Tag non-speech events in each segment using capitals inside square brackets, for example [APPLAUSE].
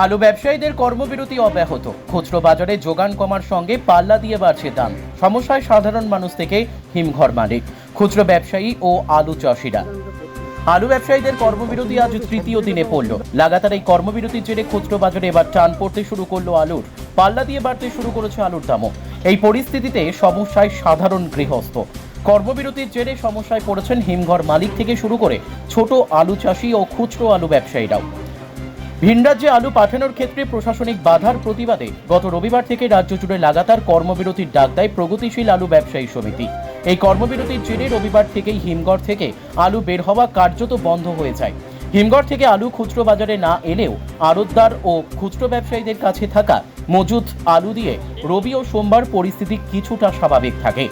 আলু ব্যবসায়ীদের কর্মবিরতি অব্যাহত। খুচরো বাজারে যোগান কমার সঙ্গে পাল্লা দিয়ে বাড়ছে দাম। সমস্যায় সাধারণ মানুষ থেকে হিমঘর মালিক খুচরো ব্যবসায়ী ও আলু চাষিরা। আলু ব্যবসায়ীদের কর্মবিরতি আজ তৃতীয় দিনে পড়ল। লাগাতার এই কর্মবিরতির জেরে খুচরো বাজারে এবার টান পড়তে শুরু করল আলুর। পাল্লা দিয়ে বাড়তে শুরু করেছে আলুর দামও। এই পরিস্থিতিতে সমস্যায় সাধারণ গৃহস্থ। কর্মবিরতির জেরে সমস্যায় পড়েছেন হিমঘর মালিক থেকে শুরু করে ছোট আলু চাষি ও খুচরো আলু ব্যবসায়ীরাও। ভিন রাজ্যে আলু পাঠানোর ক্ষেত্রে প্রশাসনিক বাধার প্রতিবাদে গত রবিবার থেকে রাজ্য জুড়ে লাগাতার কর্মবিরতির ডাক দেয় প্রগতিশীল আলু ব্যবসায়ী সমিতি। এই কর্মবিরতির জেরে রবিবার থেকেই হিমঘর থেকে আলু বের হওয়া কার্যত বন্ধ হয়ে যায়। হিমঘর থেকে আলু খুচরো বাজারে না এলেও আড়তদার ও খুচরো ব্যবসায়ীদের কাছে থাকা মজুদ আলু দিয়ে রবি ও সোমবার পরিস্থিতি কিছুটা স্বাভাবিক থাকে।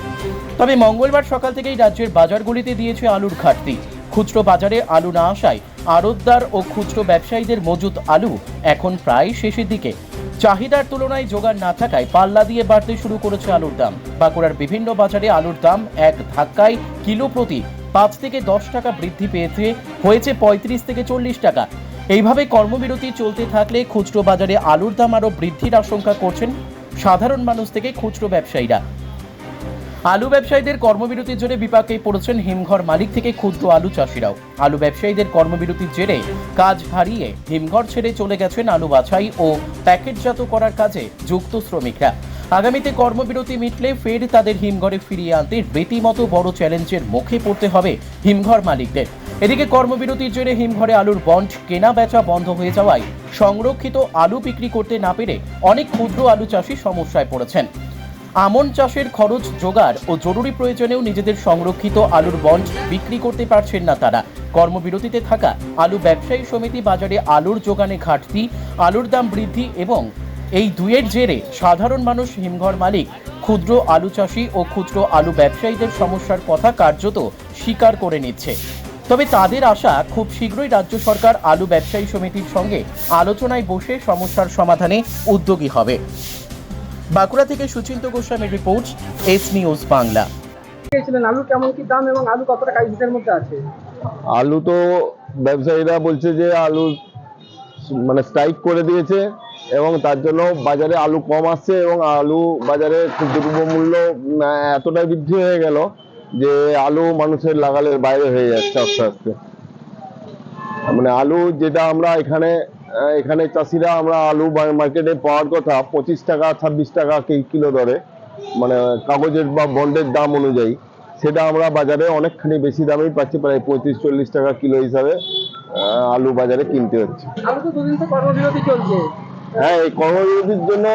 তবে মঙ্গলবার সকাল থেকেই রাজ্যের বাজারগুলিতে দিয়েছে আলুর ঘাটতি। খুচরো বাজারে আলু না আসায় আড়তদার ও খুচরো ব্যবসায়ীদের মজুত আলু এখন প্রায় শেষের দিকে। চাহিদার তুলনায় জোগাড় না থাকায় পাল্লা দিয়ে বাড়তে শুরু করেছে আলুর দাম। বাঁকুড়ার বিভিন্ন বাজারে আলুর দাম এক ধাক্কায় কিলো প্রতি পাঁচ থেকে দশ টাকা বৃদ্ধি পেয়েছে, হয়েছে পঁয়ত্রিশ থেকে চল্লিশ টাকা। এইভাবে কর্মবিরতি চলতে থাকলে খুচরো বাজারে আলুর দাম আরও বৃদ্ধির আশঙ্কা করছেন সাধারণ মানুষ থেকে খুচরো ব্যবসায়ীরা। আলু ব্যবসায়ীদের কর্মবিরতির জেরে বিপাকে পড়েছেন হিমঘর মালিক থেকে ক্ষুদ্র আলু চাষিরাও। আলু ব্যবসায়ীদের কর্মবিরতির জেরে কাজ হারিয়ে হিমঘর ছেড়ে চলে গেছেন আলু বাছাই ও প্যাকেটজাত করার কাজে যুক্ত শ্রমিকরা। আগামীতে কর্মবিরতি মিটলে ফের তাদের হিমঘরে ফিরিয়ে আনতে রীতিমতো বড় চ্যালেঞ্জের মুখে পড়তে হবে হিমঘর মালিকদের। এদিকে কর্মবিরতির জেরে হিমঘরে আলুর বন্ড কেনা বেচা বন্ধ হয়ে যাওয়ায় সংরক্ষিত আলু বিক্রি করতে না পেরে অনেক ক্ষুদ্র আলু চাষি সমস্যায় পড়েছেন। আমন চাষের খরচ জোগাড় ও জরুরি প্রয়োজনেও নিজেদের সংরক্ষিত আলুর বন্ড বিক্রি করতে পারছেন না তারা। কর্মবিরতিতে থাকা আলু ব্যবসায়ী সমিতি বাজারে আলুর যোগানে ঘাটতি, আলুর দাম বৃদ্ধি এবং এই দুয়ের জেরে সাধারণ মানুষ, হিমঘর মালিক, ক্ষুদ্র আলু চাষি ও খুচরো আলু ব্যবসায়ীদের সমস্যার কথা কার্যত স্বীকার করে নিচ্ছে। তবে তাদের আশা, খুব শীঘ্রই রাজ্য সরকার আলু ব্যবসায়ী সমিতির সঙ্গে আলোচনায় বসে সমস্যার সমাধানে উদ্যোগী হবে। বাঁকুড়া থেকে সুচিন্ত গোস্বামীর রিপোর্ট এস নিউজ বাংলা। আলু কেমন কি দাম এবং আলু কতটা কাইজিসের মধ্যে আছে? আলু তো ব্যবসায়ীরা বলছে যে আলু মানে স্ট্রাইক করে দিয়েছে এবং তার জন্য বাজারে আলু কম আসছে এবং আলু বাজারে খুব দ্রব্যমূল্য উম, এতটাই বৃদ্ধি হয়ে গেল যে আলু মানুষের লাগালের বাইরে হয়ে যাচ্ছে আস্তে আস্তে। মানে আলু যেটা আমরা এখানে এখানে চাষিরা আমরা আলু মার্কেটে পাওয়ার কথা পঁচিশ টাকা ছাব্বিশ টাকা কি- কিলো দরে মানে কাগজের বা বন্ডের দাম অনুযায়ী। সেটা আমরা বাজারে অনেকখানি বেশি দামেই পাচ্ছি প্রায় পঁয়ত্রিশ চল্লিশ টাকা কিলো হিসাবে আলু বাজারে কিনতে হচ্ছে। হ্যাঁ এই কর্মবিরতির জন্য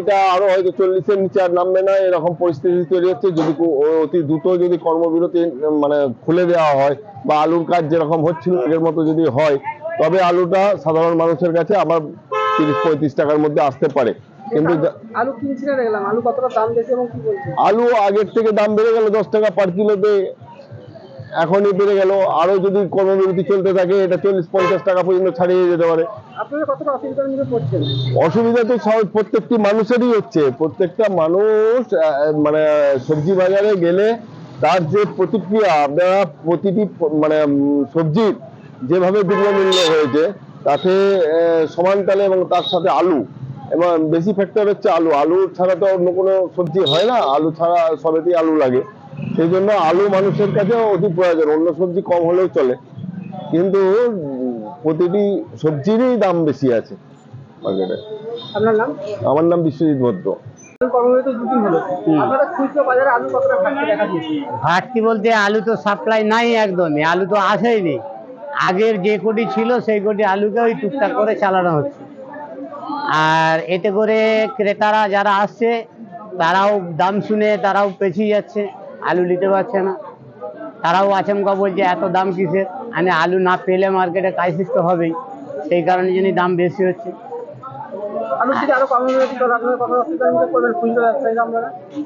এটা আরও হয়তো চল্লিশের নিচে আর নামবে না এরকম পরিস্থিতি তৈরি হচ্ছে। যদি অতি দ্রুত যদি কর্মবিরতি মানে খুলে দেওয়া হয় বা আলুর কাজ যেরকম হচ্ছিল আগের মতো যদি হয় তবে আলুটা সাধারণ মানুষের কাছে আবার তিরিশ পঁয়ত্রিশ টাকার মধ্যে আসতে পারে। কিন্তু আলু কিনছিলেন দেখলাম আলু কতটা দাম বেশি এবং কি বলছে আলু আগের থেকে দাম বেড়ে গেল দশ টাকা পার কিলোতে। এখনই বেড়ে গেল। আরও যদি কর্মবিরতি চলতে থাকে এটা চল্লিশ পঞ্চাশ টাকা পর্যন্ত ছাড়িয়ে যেতে পারে। অসুবিধা তো সব- প্রত্যেকটি মানুষেরই হচ্ছে। প্রত্যেকটা মানুষ মানে সবজি বাজারে গেলে তার যে প্রতিক্রিয়া আপনারা প্রতিটি মানে সবজির যেভাবে দ্রব্যমূল্য হয়েছে তাতে সমান তালে এবং তার সাথে আলু। এবং বেশি ফ্যাক্টর হচ্ছে আলু। আলু ছাড়া তো অন্য কোনো সবজি হয় না। আলু ছাড়া সবেতেই আলু লাগে। সেই জন্য আলু মানুষের কাছে অতি প্রয়োজন। অন্য সবজি কম হলেও চলে। কিন্তু প্রতিটি সবজিরই দাম বেশি আছে মার্কেটে আপনার নাম? আমার নাম বিশ্বজিৎ ভদ্র ঘাটতি বলতে আলু তো সাপ্লাই নাই একদমই। আলু তো আসেইনি আগের যে কোটি ছিল সেই কোটি আলুকে ওই টুকটাক করে চালানো হচ্ছে। আর এতে করে ক্রেতারা যারা আসছে তারাও দাম শুনে তারাও পেছিয়ে যাচ্ছে আলু নিতে পারছে না। তারাও আচমকা বলছে এত দাম কিসের? মানে আলু না পেলে মার্কেটে ক্রাইসিস তো হবেই। সেই কারণে জন্য দাম বেশি হচ্ছে।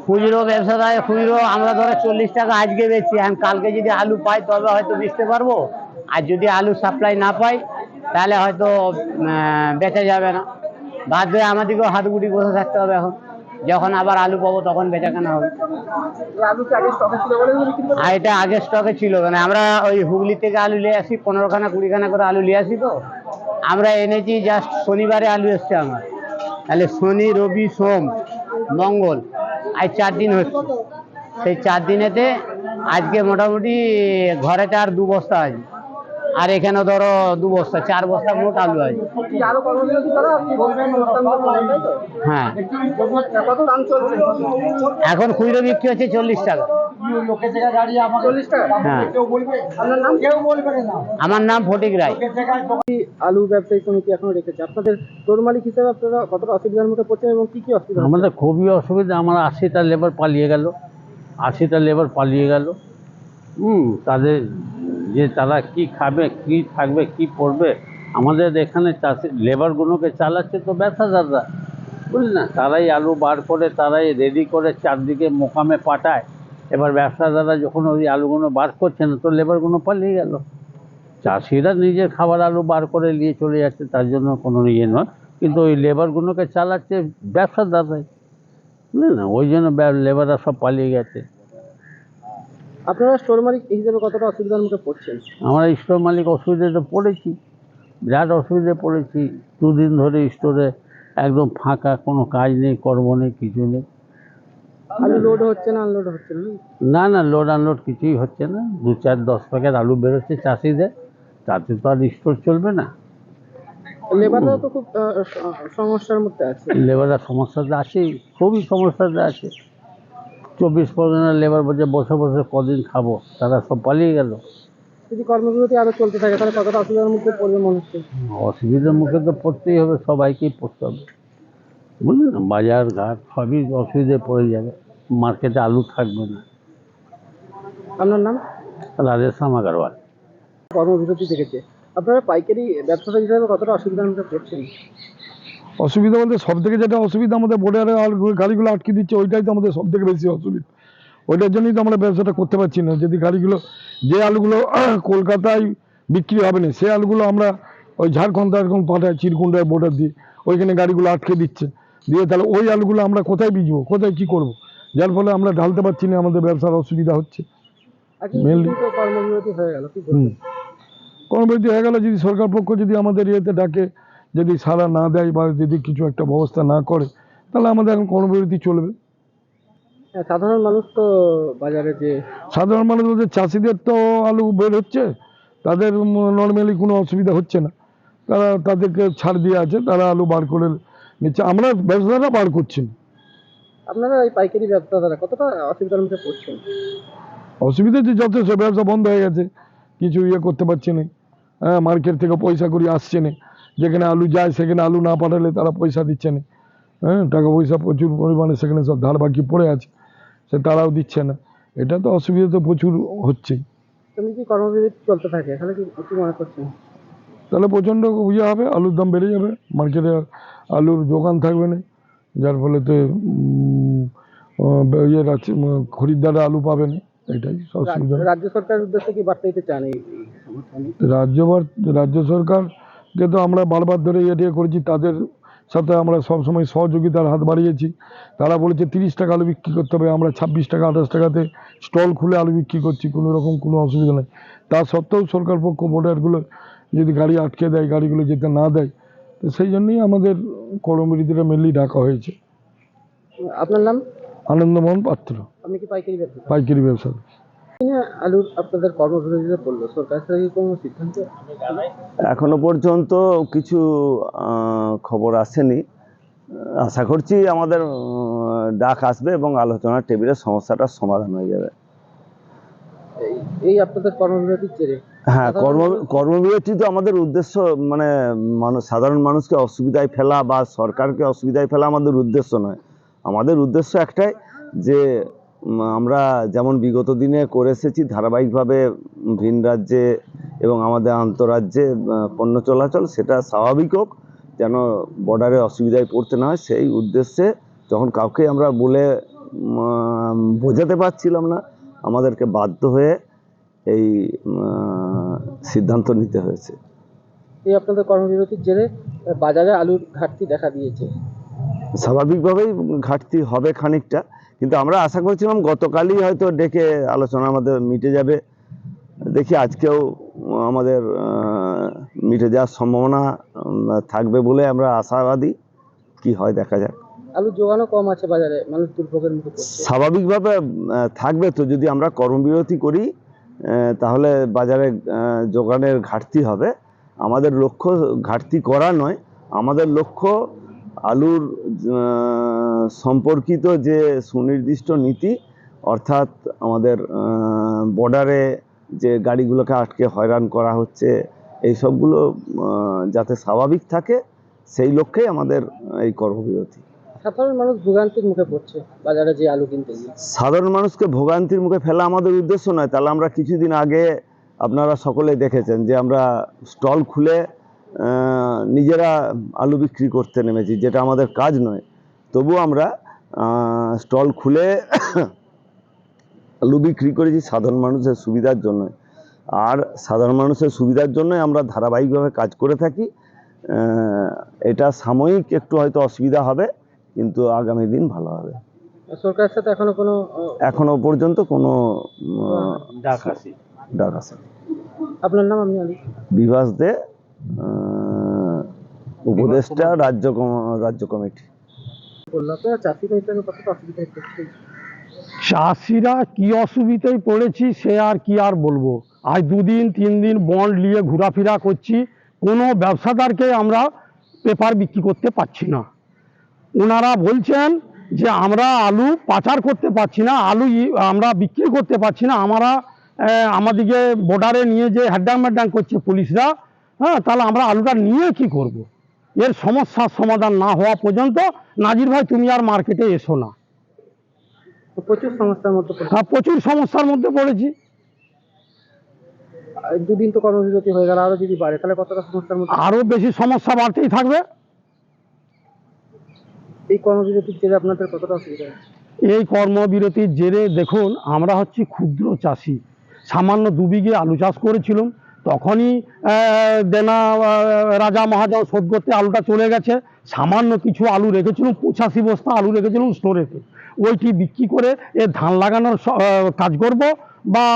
খুচরো ব্যবসাদার খুচরো আমরা ধরো চল্লিশ টাকা আজকে বেচছি। এখন কালকে যদি আলু পাই তবে হয়তো বেচতে পারব। আর যদি আলু সাপ্লাই না পাই তাহলে হয়তো বেচা যাবে না। বাধ্য হয়ে আমাদেরকেও হাত গুটি বসে থাকতে হবে এখন। যখন আবার আলু পাবো, তখন বেচা কেনা হবে? আর এটা আগে স্টকে ছিল। মানে আমরা ওই হুগলি থেকে আলু নিয়ে আসি, পনেরোখানা, কুড়িখানা করে আলু নিয়ে আসি তো। আমরা এনেছি জাস্ট শনিবারে আলু এসছে আমার। তাহলে শনি, রবি, সোম, মঙ্গল, আজ চার দিন হচ্ছে। সেই চার দিনেতে আজকে মোটামুটি ঘরেতে আর দু বস্তা আছে। আর এখানে ধরো দু বস্তা চার বস্তা মোট আলু আছে? হ্যাঁ। এখন খুচরো বিক্রি হচ্ছে চল্লিশ টাকা। হ্যাঁ। আমার নাম ফটিক রায়। আলু ব্যবসায়ী সমিতি এখনও রেখেছে। আপনাদের তোর মালিক হিসেবে আপনারা কতটা অসুবিধার মুখে পড়ছেন এবং কি কি অসুবিধা আমাদের খুবই অসুবিধা। আমার আশিটা লেবার পালিয়ে গেল। আশিটা লেবার পালিয়ে গেল। হুম তাদের যে তারা কি খাবে, কি থাকবে, কি পড়বে। আমাদের এখানে চাষি লেবারগুলোকে চালাচ্ছে তো ব্যবসাদাররা বুঝলি না? তারাই আলু বার করে, তারাই রেডি করে চারদিকে মোকামে পাঠায়। এবার ব্যবসাদাররা যখন ওই আলুগুলো বার করছে না, তো লেবারগুলো পালিয়ে গেল। চাষিরা নিজের খাবার আলু বার করে নিয়ে চলে যাচ্ছে, তার জন্য কোনো ইয়ে নয়। কিন্তু ওই লেবারগুলোকে চালাচ্ছে ব্যবসাদাররাই বুঝলি না? ওই জন্য লেবাররা সব পালিয়ে গেছে। আপনারা স্টোর মালিক হিসেবে কতটা অসুবিধার মুখে পড়ছেন? আমরা স্টোর মালিক অসুবিধাতে পড়েছি বিরাট অসুবিধায় পড়েছি। দুদিন ধরে স্টোরে একদম ফাঁকা কোনো কাজ নেই কর্ম নেই কিছু নেই। আলু লোড হচ্ছে না আনলোড হচ্ছে না? না না লোড আনলোড কিছুই হচ্ছে না। দু চার দশ প্যাকেট আলু বেরোচ্ছে চাষিদের তাতে তো আর স্টোর চলবে না। লেবাররা তো খুব সমস্যার মধ্যে আছে। লেবাররা সমস্যাতে আছে খুবই সমস্যাতে আছে। চব্বিশ পরগনার লেবার বলছে বসে বসে কদিন খাব তারা সব পালিয়ে গেল। যদি কর্মবিরতি আরও চলতে থাকে তাহলে কতটা অসুবিধার মুখে পড়বে মনে হচ্ছে অসুবিধার মুখে তো পড়তেই হবে সবাইকেই পড়তে হবে। বুঝলি না? বাজার ঘাট সবই অসুবিধায় পড়ে যাবে মার্কেটে আলু থাকবে না। আপনার নাম? রাধেশ্যাম আগারওয়াল। কর্মবিরতি থেকেছে আপনারা পাইকারি ব্যবসাটা হিসাবে কতটা অসুবিধার মুখে পড়ছেন? অসুবিধা বলতে সব থেকে যেটা অসুবিধা আমাদের বোর্ডারে গাড়িগুলো আটকে দিচ্ছে ওইটাই তো আমাদের সব থেকে বেশি অসুবিধা। ওইটার জন্যই তো আমরা ব্যবসাটা করতে পারছি না। যদি গাড়িগুলো যে আলুগুলো [CLEARS THROAT] কলকাতায় বিক্রি হবে না সেই আলুগুলো আমরা ওই ঝাড়খণ্ড এরকম পাঠাই চিরকুন্ডায় বোর্ডার দিয়ে ওইখানে গাড়িগুলো আটকে দিচ্ছে। দিয়ে তাহলে ওই আলুগুলো আমরা কোথায় বিজবো কোথায় কি করব? যার ফলে আমরা ঢালতে পারছি না আমাদের ব্যবসার অসুবিধা হচ্ছে। বলবেন কর্মবিরতি হয়ে গেলে যদি সরকার পক্ষ যদি আমাদের ইয়েতে ডাকে যদি সাড়া না দেয় বা যদি কিছু একটা ব্যবস্থা না করে তাহলে আমাদের এখন কর্মবিরতি চলবে। হ্যাঁ, সাধারণ মানুষ তো বাজারে যে সাধারণ মানুষ বলতে চাষিদের তো আলু বের হচ্ছে তাদের নর্মালি কোনো অসুবিধা হচ্ছে না। তারা তাদেরকে ছাড় দিয়ে আছে তারা আলু বার করে নিচ্ছে। আমরা ব্যবসাদাররা বার করছি আপনারা এই পাইকারি ব্যবসা ব্যবসাদারা কতটা অসুবিধার মুখে পড়ছেন? অসুবিধা যে যথেষ্ট ব্যবসা বন্ধ হয়ে গেছে। কিছু ইয়ে করতে পারছে না। হ্যাঁ মার্কেট থেকে পয়সা করি আসছে না। যেখানে আলু যায় সেখানে আলু না পাঠালে তারা পয়সা দিচ্ছে না। হ্যাঁ টাকা পয়সা প্রচুর পরিমাণে সেখানে সব ধার বাকি পড়ে আছে সে তারাও দিচ্ছে না। এটা তো অসুবিধা তো প্রচুর হচ্ছেই তুমি কি কর্মবিরতি চলতে থাকে? এখানে কি কি মনে করছেন তাহলে প্রচণ্ড ইয়ে হবে আলুর দাম বেড়ে যাবে মার্কেটে আলুর যোগান থাকবে না। যার ফলে তো উম, ইয়ে রাখছে, উম, খরিদ্দাররা আলু পাবে না এটাই অসুবিধা। রাজ্য- রাজ্য সরকারের উদ্দেশ্যে কি বার্তা দিতে চান রাজ্য রাজ্য সরকারকে তো আমরা বারবার ধরে ইয়ে টিয়ে করেছি তাদের সাথে আমরা সবসময় সহযোগিতার হাত বাড়িয়েছি। তারা বলেছে তিরিশ টাকা আলু বিক্রি করতে হবে আমরা ছাব্বিশ টাকা আঠাশ টাকাতে স্টল খুলে আলু বিক্রি করছি কোনো রকম কোনো অসুবিধা নেই। তা সত্ত্বেও সরকার পক্ষ বোর্ডারগুলো যদি গাড়ি আটকে দেয় গাড়িগুলো যেতে না দেয় তো সেই জন্যই আমাদের কর্মবিরতিটা মেনলি ডাকা হয়েছে। আপনার নাম? আনন্দমোহন পাত্র। আপনি কি পাইকারি ব্যবসা? পাইকারি ব্যবসা। আলুর আপনাদের কর্মবিরতিতে পড়ল সরকার থেকে কোনো সিদ্ধান্ত? এখনও পর্যন্ত কিছু খবর আসেনি। আশা করছি আমাদের ডাক আসবে এবং আলোচনার টেবিলে সমস্যাটার সমাধান হয়ে যাবে। এই- আপনাদের কর্মবিরতির জেরে হ্যাঁ কর্ম কর্মবিরতি তো আমাদের উদ্দেশ্য মানে মানুষ সাধারণ মানুষকে অসুবিধায় ফেলা বা সরকারকে অসুবিধায় ফেলা আমাদের উদ্দেশ্য নয়। আমাদের উদ্দেশ্য একটাই যে আমরা যেমন বিগত দিনে করে এসেছি ধারাবাহিকভাবে ভিন রাজ্যে এবং আমাদের আন্তরাজ্যে পণ্য চলাচল সেটা স্বাভাবিক হোক যেন বর্ডারে অসুবিধায় পড়তে না হয়। সেই উদ্দেশ্যে যখন কাউকে আমরা বলে বোঝাতে পারছিলাম না আমাদেরকে বাধ্য হয়ে এই সিদ্ধান্ত নিতে হয়েছে। এই আপনাদের কর্মবিরতির জেরে বাজারে আলুর ঘাটতি দেখা দিয়েছে। স্বাভাবিকভাবেই ঘাটতি হবে খানিকটা। কিন্তু আমরা আশা করছিলাম গতকালই হয়তো ডেকে আলোচনা আমাদের মিটে যাবে। দেখি আজকেও আমাদের মিটে যাওয়ার সম্ভাবনা থাকবে বলে আমরা আশাবাদী। কি হয় দেখা যাক। আলু যোগানও কম আছে বাজারে মানুষ দুর্ভোগের মুখে স্বাভাবিকভাবে থাকবে তো যদি আমরা কর্মবিরতি করি তাহলে বাজারে যোগানের ঘাটতি হবে। আমাদের লক্ষ্য ঘাটতি করা নয় আমাদের লক্ষ্য আলুর সম্পর্কিত যে সুনির্দিষ্ট নীতি অর্থাৎ আমাদের বর্ডারে যে গাড়িগুলোকে আটকে হয়রান করা হচ্ছে এই সবগুলো যাতে স্বাভাবিক থাকে সেই লক্ষ্যেই আমাদের এই কর্মবিরতি সাধারণ মানুষ ভোগান্তির মুখে পড়ছে বাজারে যে আলু কিনতে সাধারণ মানুষকে ভোগান্তির মুখে ফেলা আমাদের উদ্দেশ্য নয়। তাহলে আমরা কিছুদিন আগে আপনারা সকলেই দেখেছেন যে আমরা স্টল খুলে নিজেরা আলু বিক্রি করতে নেমেছি যেটা আমাদের কাজ নয়। তবু আমরা স্টল খুলে [COUGHS] আলু বিক্রি করেছি সাধারণ মানুষের সুবিধার জন্য। আর সাধারণ মানুষের সুবিধার জন্যই আমরা ধারাবাহিকভাবে কাজ করে থাকি। এটা সাময়িক একটু হয়তো অসুবিধা হবে কিন্তু আগামী দিন ভালো হবে। সরকারের সাথে এখনও কোনো এখনও পর্যন্ত কোনো ডাক আসি ডাক আসেনি। আপনার নাম আলু বিভাস দে উপদেষ্টা রাজ্য রাজ্য কমিটি। চাষিরা কি অসুবিধায় পড়েছি সে আর কি আর বলব। আজ দুদিন তিন দিন বন্ড নিয়ে ঘোরাফেরা করছি। কোনো ব্যবসাদারকে আমরা পেপার বিক্রি করতে পারছি না। ওনারা বলছেন যে আমরা আলু পাচার করতে পারছি না আলু আমরা বিক্রি করতে পারছি না। আমরা আহ, আমাদিকে বর্ডারে নিয়ে যে হ্যাড্ডাং ম্যাড্ডাং করছে পুলিশরা হ্যাঁ তাহলে আমরা আলুটা নিয়ে কি করব। এর সমস্যার সমাধান না হওয়া পর্যন্ত নাজির ভাই তুমি আর মার্কেটে এসো না। প্রচুর সমস্যার মধ্যে হ্যাঁ প্রচুর সমস্যার মধ্যে পড়েছি। আর দুদিন তো কর্মবিরতি হয়ে গেল আরও যদি বাড়ে তাহলে কতটা সমস্যার মধ্যে আরও বেশি সমস্যা বাড়তেই থাকবে। এই কর্মবিরতির জেরে আপনাদের কতটা অসুবিধা এই কর্মবিরতির জেরে দেখুন আমরা হচ্ছি ক্ষুদ্র চাষি। সামান্য দু বিঘে আলু চাষ করেছিলাম তখনই দেনা রাজা মহাজন শোধ করতে আলুটা চলে গেছে। সামান্য কিছু আলু রেখেছিলাম, পঁচাশি বস্তা আলু রেখেছিলাম স্টোরেতে ওইটি বিক্রি করে এ ধান লাগানোর কাজ করব বা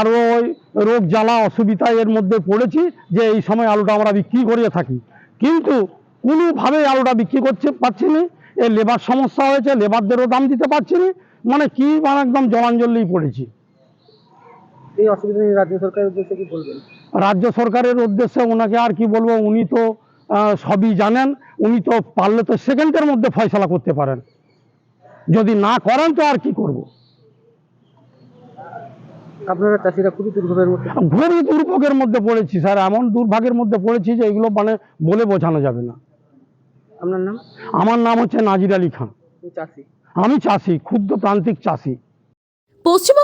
আরও ওই রোগ জ্বালা অসুবিধা এর মধ্যে পড়েছি যে এই সময় আলুটা আমরা বিক্রি করিয়ে থাকি। কিন্তু কোনোভাবে আলুটা বিক্রি করতে পারছি না, এ লেবার সমস্যা হয়েছে, লেবারদেরও দাম দিতে পারছি না মানে কি মানে একদম জলাঞ্জলিই পড়েছি। এই অসুবিধা নিয়ে রাজ্য সরকারের উদ্দেশ্যে কি বলবেন? রাজ্য সরকারের উদ্দেশ্যে ওনাকে আর কি বলব উনি তো সবই জানেন উনি তো পারলে তো সেকেন্ডের মধ্যে ফয়সলা করতে পারেন। যদি না করেন তো আর কি করব? আপনারা চাষিরা খুবই দুর্ভোগের মধ্যে খুবই দুর্ভোগের মধ্যে পড়েছি স্যার এমন দুর্ভাগের মধ্যে পড়েছি যে এগুলো মানে বলে বোঝানো যাবে না। আপনার নাম? আমার নাম হচ্ছে নাজির আলী খান। চাষি? আমি চাষি ক্ষুদ্র প্রান্তিক চাষি। পশ্চিমবঙ্গ